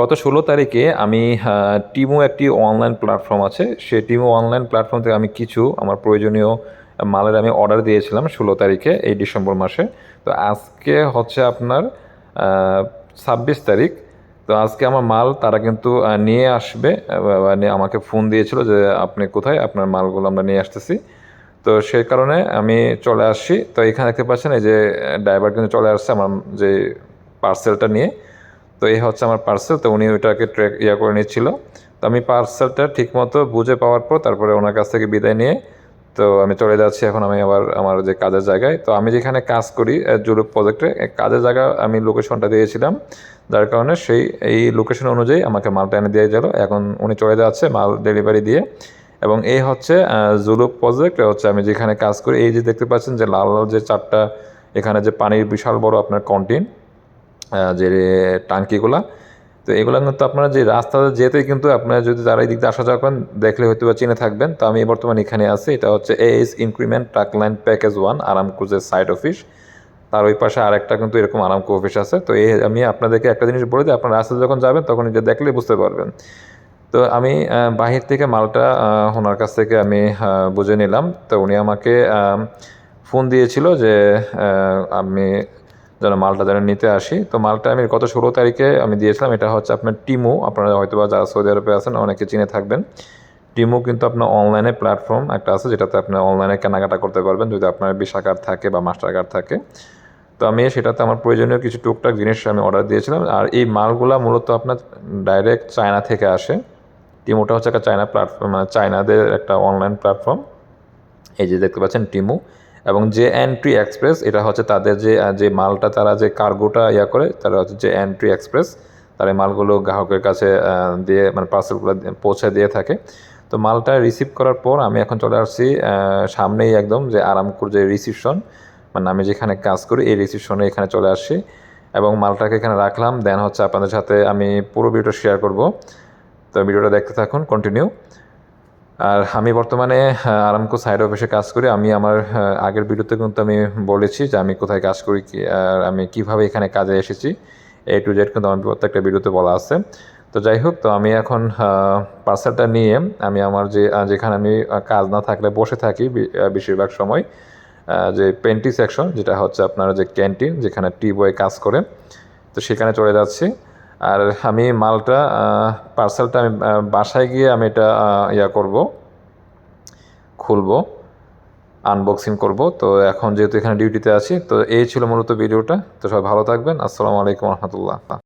গত ষোলো তারিখে আমি টিমো একটি অনলাইন প্ল্যাটফর্ম আছে। সেই টিমো অনলাইন প্ল্যাটফর্ম থেকে আমি কিছু আমার প্রয়োজনীয় মালের আমি অর্ডার দিয়েছিলাম ষোলো তারিখে, এই ডিসেম্বর মাসে। তো আজকে হচ্ছে আপনার ছাব্বিশ তারিখ। তো আজকে আমার মাল তারা কিন্তু নিয়ে আসবে। মানে আমাকে ফোন দিয়েছিল যে আপনি কোথায়? আপনার মালগুলো আমরা নিয়ে আসতেছি। তো সেই কারণে আমি চলে আসছি। তো এখানে দেখতে পাচ্ছেন এই যে ড্রাইভার কিন্তু চলে আসছে আমার যে পার্সেলটা নিয়ে। তো এই হচ্ছে আমার পার্সেল তো উনি ওইটাকে ট্র্যাক ইয়া করে নিচ্ছিল। তো আমি পার্সেলটা ঠিকমতো বুঝে পাওয়ার পর তারপরে ওনার কাছ থেকে বিদায় নিয়ে, তো আমি চলে যাচ্ছি। এখন আমি আবার আমার যে কাজের জায়গায়। তো আমি যেখানে কাজ করি জুরুপ প্রজেক্টে কাজের জায়গা আমি লোকেশনটা দিয়েছিলাম। যার কারণে সেই, এই লোকেশন অনুযায়ী আমাকে মালটা এনে দিয়ে গেল। এখন উনি চলে যাচ্ছে মাল ডেলিভারি দিয়ে। এবং এই হচ্ছে জুলুপ প্রজেক্ট হচ্ছে আমি যেখানে কাজ করি, এই যে দেখতে পাচ্ছেন যে লাল লাল যে চারটা, এখানে যে পানির বিশাল বড় আপনার কন্টিন যে টাঙ্কিগুলা, তো এগুলো কিন্তু আপনারা যে রাস্তাতে যেতে কিন্তু আপনারা যদি যারা এই দিক দিয়ে আসা যাওয়া করেন, দেখলে হয়তো বা চিনে থাকবেন। তো আমি বর্তমানে এখানে আছি, এটা হচ্ছে S increment truck line package one আরামকুজের side office তার ওই পাশে আরেকটা কিন্তু এরকম আরামকো অফিস আছে। তো এই আমি আপনাদেরকে একটা জিনিস বলে দিই, আপনারা রাস্তায় যখন যাবেন, তখন এটা দেখলে বুঝতে পারবেন। তো আমি বাহির থেকে মালটা ওনার কাছ থেকে আমি বুঝে নিলাম। তো উনি আমাকে ফোন দিয়েছিল যে আমি যেন মালটা যেন নিতে আসি। তো মালটা আমি গত ষোলো তারিখে আমি দিয়েছিলাম। এটা হচ্ছে আপনার টিমো। আপনারা হয়তো বা যারা সৌদি আরবে আছেন, অনেকে চিনে থাকবেন। টিমো কিন্তু আপনার অনলাইনে প্ল্যাটফর্ম একটা আছে, যেটাতে আপনি অনলাইনে কেনাকাটা করতে পারবেন, যদি আপনার ভিসা কার্ড থাকে বা মাস্টার কার্ড থাকে। তো আমি সেটাতে আমার প্রয়োজনীয় কিছু টুকটাক জিনিস আমি অর্ডার দিয়েছিলাম। আর এই মালগুলা মূলত আপনার ডাইরেক্ট চায়না থেকে আসে। টিমোটা হচ্ছে একটা চায়না প্ল্যাটফর্ম মানে চায়নাদের একটা অনলাইন প্ল্যাটফর্ম। এই যে দেখতে পাচ্ছেন টিমু। এবং যে এন্ট্রি এক্সপ্রেস এটা হচ্ছে তাদের যে যে মালটা তারা যে কার্গোটা ইয়া করে, তারা হচ্ছে যে এন্ট্রি এক্সপ্রেস তারা মালগুলো গ্রাহকের কাছে দিয়ে মানে পার্সেলগুলো পৌঁছে দিয়ে থাকে। তো মালটা রিসিভ করার পর আমি এখন চলে আসছি সামনেই একদম যে আরামপুর যে রিসিপশন মানে আমি যেখানে কাজ করি, এই রিসিপশনে এখানে চলে আসছি। এবং মালটাকে এখানে রাখলাম দেন হচ্ছে আপনাদের সাথে আমি পুরো ভিডিওটা শেয়ার করব। তো ভিডিওটা দেখতে থাকুন কন্টিনিউ আর আমি বর্তমানে আরামকো সাইড অফিসে কাজ করি। আমি আমার আগের ভিডিওতে কিন্তু আমি বলেছি যে আমি কোথায় কাজ করি, কি, আর আমি কীভাবে এখানে কাজে এসেছি। এ টু জেড কিন্তু আমার প্রত্যেকটা ভিডিওতে বলা আছে। তো যাই হোক, তো আমি এখন পার্সেলটা নিয়ে আমি আমার যে যেখানে আমি কাজ না থাকলে বসে থাকি বেশিরভাগ সময় যে পেন্টি সেকশন যেটা হচ্ছে আপনার যে ক্যান্টিন যেখানে টি বয় কাজ করে, তো সেখানে চলে যাচ্ছি। আর আমি মালটা পার্সেলটা আমি বাসায় গিয়ে আমি এটা ইয়া করব, খুলব আনবক্সিং করব। তো এখন যেহেতু এখানে ডিউটিতে আছি, তো এই ছিল মূলত ভিডিওটা তো সবাই ভালো থাকবেন। আসসালামু আলাইকুম রহমতুল্লাহ।